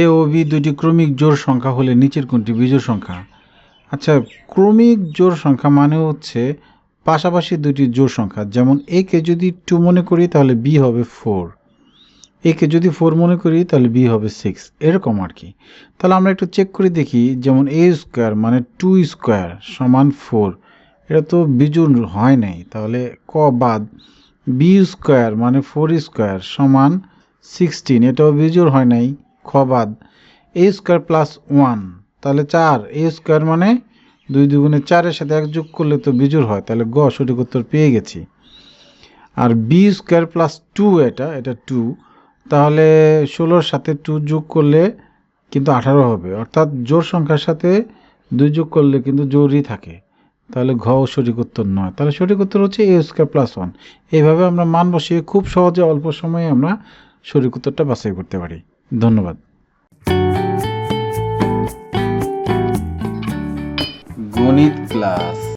এ ও B দুটি ক্রমিক জোড় সংখ্যা হলে নিচের কোনটি বিজোড় সংখ্যা? আচ্ছা ক্রমিক জোড় সংখ্যা মানে হচ্ছে পাশাপাশি দুটি জোড় সংখ্যা। যেমন এ কে যদি টু মনে করি, তাহলে বি হবে ফোর একে যদি ফোর মনে করি, তাহলে বি হবে সিক্স এরকম আর কি। তাহলে আমরা একটু চেক করে দেখি, যেমন এ স্কোয়ার মানে টু স্কোয়ার সমান ফোর এটা তো বিজুর হয় নাই। তাহলে ক বাদ বি স্কোয়ার মানে ফোর স্কোয়ার সমান সিক্সটিন এটাও বিজুর হয় নাই। খ বাদ। এ স্কোয়ার প্লাস ওয়ান তাহলে চার। এ স্কোয়ার মানে দুই দুগুণে চারের সাথে এক যোগ করলে তো বিজুর হয়। তাহলে গ, সঠিক উত্তর পেয়ে গেছি। আর বি স্কোয়ার প্লাস টু এটা এটা টু তাহলে ষোলোর সাথে টু যোগ করলে কিন্তু আঠারো হবে। অর্থাৎ জোর সংখ্যার সাথে দুই যোগ করলে কিন্তু জোরই থাকে। তাহলে ঘ সঠিক উত্তর নয়। তাহলে সঠিক উত্তর হচ্ছে এ স্কোয়ার প্লাস ওয়ান এইভাবে আমরা মান বসিয়ে খুব সহজে অল্প সময়ে আমরা সঠিক উত্তরটা বাছাই করতে পারি। ধন্যবাদ। গণিত ক্লাস।